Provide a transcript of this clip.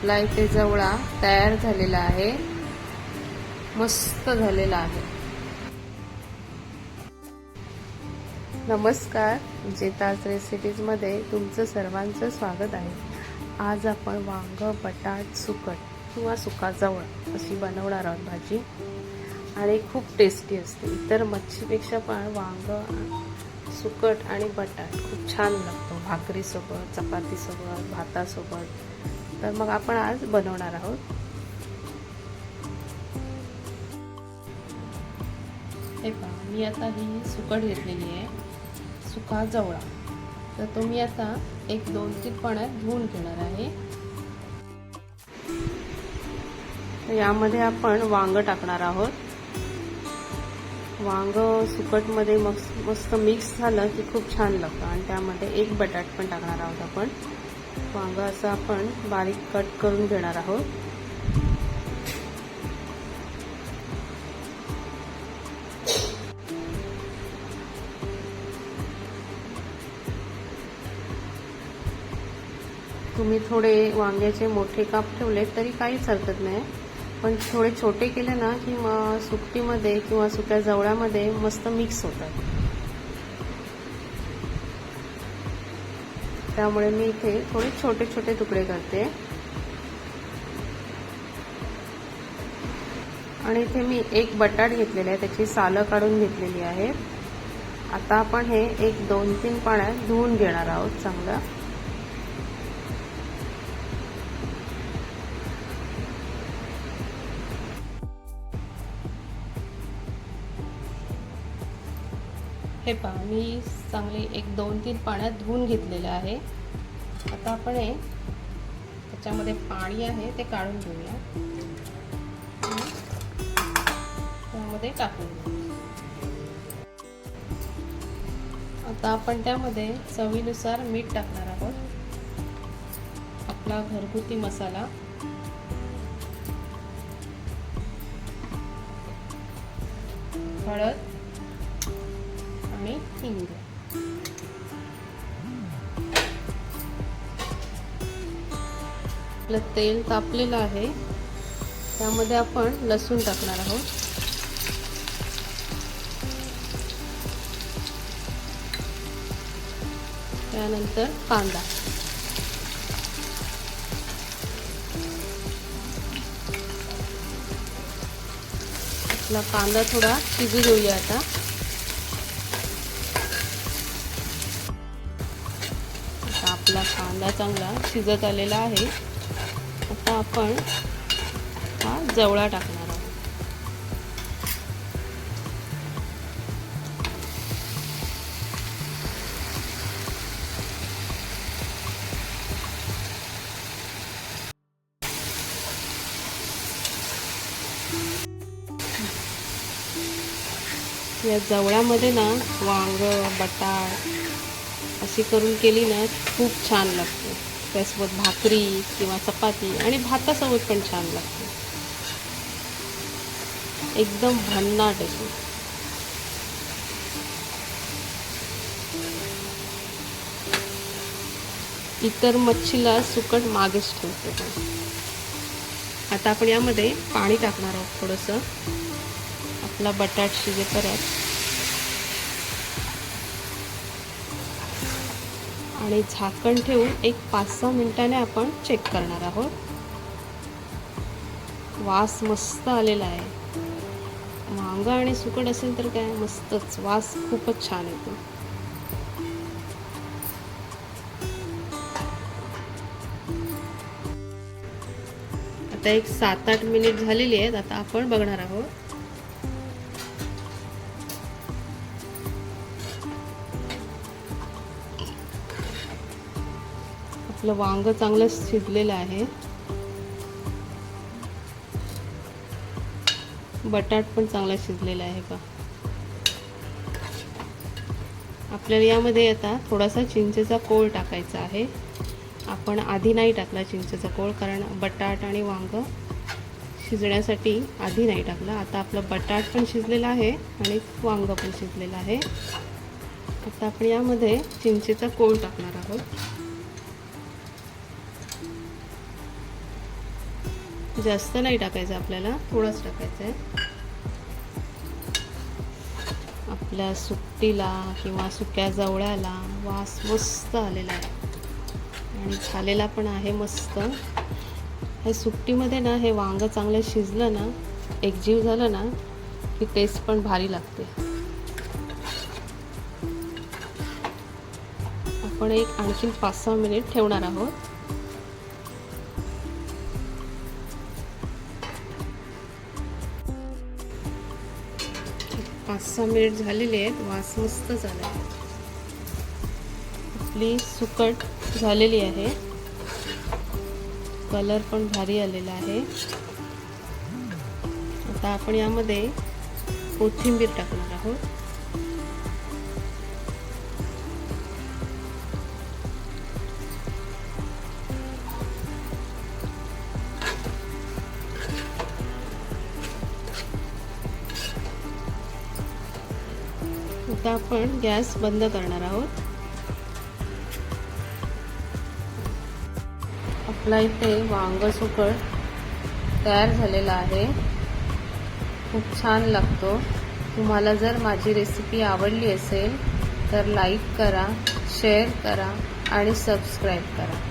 आपला इथे जवळा तयार झालेला आहे. मस्त झालेला आहे. नमस्कार जेताज रेसिपीजमध्ये तुमचं सर्वांचं स्वागत आहे. आज आपण वांग बटाट सुकट किंवा सुका जवळ अशी बनवणार आहोत भाजी. आणि खूप टेस्टी असते. इतर मच्छीपेक्षा पण वांग सुकट आणि बटाट खूप छान लागतो. भाकरीसोबत चपातीसोबत भातासोबत. तर मग आपण आज बनवणार आहोत. हे पहा मी आता ही सुकट घेतलेली आहे सुका जवळा. तर तो मी आता एक दोन तीन पाण्यात धुवून घेणार आहे. तर यामध्ये आपण वांग टाकणार आहोत. वांग सुकटमध्ये मस्त मस्त मिक्स झालं की खूप छान लागतं. आणि त्यामध्ये एक बटाट पण टाकणार आहोत आपण. वांगा असं आपण बारीक कट करून घेणार आहोत. तुम्ही थोडे वांग्याचे मोठे काप ठेवले तरी काहीच हरकत नाही. पण थोडे छोटे केले ना की मग सुकटीमध्ये किंवा सुक्या जवळामध्ये मस्त मिक्स होतात. त्यामुळे मी इथे थोडे छोटे छोटे तुकडे करते. आणि इथे मी एक बटाट घेतलेला आहे त्याची सालं काढून घेतलेली आहे. आता आपण हे एक दोन तीन पाण्यात धुवून घेणार आहोत चांगलं. हे पहा मी चांगले एक दोन तीन पाण्यात धुवून घेतलेलं आहे. आता आपण हे त्याच्यामध्ये पाणी आहे ते काढून घेऊया. त्यामध्ये टाकून घेऊ आता आपण त्यामध्ये चवीनुसार मीठ टाकणार आहोत. आपला घरगुती मसाला. हळद. आणि हिंग आपलं तेल तापलेलं आहे. त्यामध्ये आपण लसूण टाकणार आहोत. त्यानंतर कांदा. आपला कांदा थोडा शिजू देऊया आता आता. कांदा चांगला शिजत आलेला आहे. आता आपण हा जवळा टाकणार आहोत. या जवळामध्ये ना वांग बटाट अशी करून केली ना खूप छान लागते. त्यासोबत भाकरी किंवा चपाती आणि भातासोबत पण छान लागते. एकदम भन्नाट अशी इतर मच्छीला सुकट मागेच ठेवतो आता आपण यामध्ये पाणी टाकणार आहोत थोडंसं. आपला बटाट शिजेपर्यंत आणि झाकण ठेवून एक पाच सहा मिनिटाने आपण चेक करणार आहोत. वास मस्त आलेला आहे. वांग आणि सुकट असेल तर काय? मस्तच. वास खूपच छान येतो. आता एक सात आठ मिनिट झालेली आहेत. आता आपण बघणार आहोत. आपलं वांग चांगलं शिजलेलं आहे. बटाट पण चांगला शिजलेला आहे का? आपल्याला यामध्ये आता थोडासा चिंचेचा कोळ टाकायचा आहे. आपण आधी नाही टाकला चिंचेचा कोळ कारण बटाट आणि वांग शिजण्यासाठी आधी नाही टाकला. आता आपलं बटाट पण शिजलेलं आहे आणि वांग पण शिजलेलं आहे. आता आपण यामध्ये चिंचेचा कोळ टाकणार आहोत. जास्त नाही टाकायचं आपल्याला थोडंच टाकायचं आहे. आपल्या सुट्टीला किंवा सुक्या जवळ्याला वास मस्त आलेला आहे. आणि झालेला पण आहे मस्त. हे सुट्टीमध्ये ना हे वांगं चांगलं शिजलं ना एकजीव झालं ना की टेस्ट पण भारी लागते. आपण एक आणखीन पाच सहा मिनिट ठेवणार आहोत. पाच सहा मिनिट झालेले आहेत. वास मस्त झाला आपली सुकट झालेली आहे. कलर पण भारी आलेला आहे. आता आपण यामध्ये कोथिंबीर टाकणार आहोत. आता आपण गॅस बंद करणार आहोत. आपला इथे वांग सुकट तयार झालेला आहे. खूप छान लागतो. तुम्हाला जर माझी रेसिपी आवडली असेल तर लाईक करा शेअर करा आणि सबस्क्राईब करा.